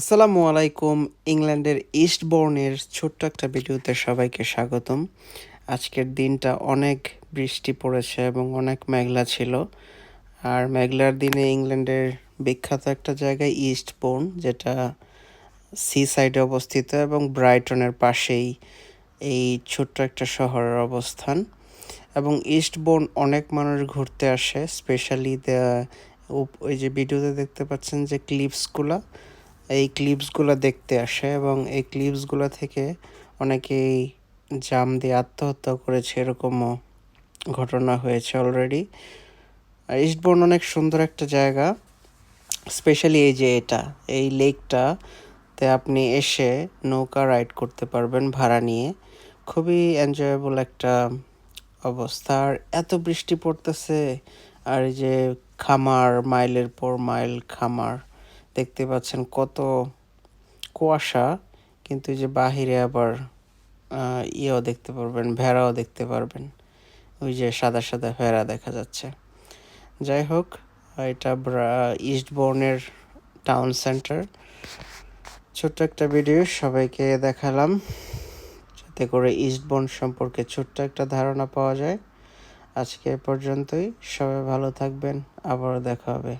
আসসালামু আলাইকুম, ইংল্যান্ডের ইস্টবোর্নের ছোট্ট একটা ভিডিওতে সবাইকে স্বাগতম। আজকের দিনটা অনেক বৃষ্টি পড়েছে এবং অনেক মেঘলা ছিল। আর মেঘলার দিনে ইংল্যান্ডের বিখ্যাত একটা জায়গায় ইস্টবোর্ন যেটা সি সাইডে অবস্থিত এবং ব্রাইটনের পাশেই এই ছোট্ট একটা শহরের অবস্থান। এবং ইস্টবোর্ন অনেক মানুষ ঘুরতে আসে, স্পেশালি ওই যে ভিডিওতে দেখতে পাচ্ছেন যে ক্লিপসগুলা এই ক্লিপসগুলো দেখতে আসে এবং এই ক্লিপসগুলো থেকে অনেকেই জাম দিয়ে আত্মহত্যা করেছে এরকমও ঘটনা হয়েছে অলরেডি ইস্টবোর্ন অনেক সুন্দর একটা জায়গা স্পেশালি এই যে এটা, এই লেকটা তে আপনি এসে নৌকা রাইড করতে পারবেন ভাড়া নিয়ে। খুবই এনজয়েবল একটা অবস্থা। আর এত বৃষ্টি পড়তেছে, আর এই যে খামার, মাইলের পর মাইল খামার দেখতে পাচ্ছেন কত কুয়াশা, কিন্তু যে বাহিরে আবার ইয়েও দেখতে পারবেন, ভেড়াও দেখতে পারবেন। ওই যে সাদা সাদা ভেড়া দেখা যাচ্ছে। যাই হোক, এটা ইস্টবোর্নের টাউন সেন্টার। ছোট্ট একটা ভিডিও, সবাইকে দেখালাম। যাতে করে ইস্টবোর্ন সম্পর্কে ছোট্ট একটা ধারণা পাওয়া যায়। আজকে এ পর্যন্তই। সবাই ভালো থাকবেন। আবারও দেখা হবে।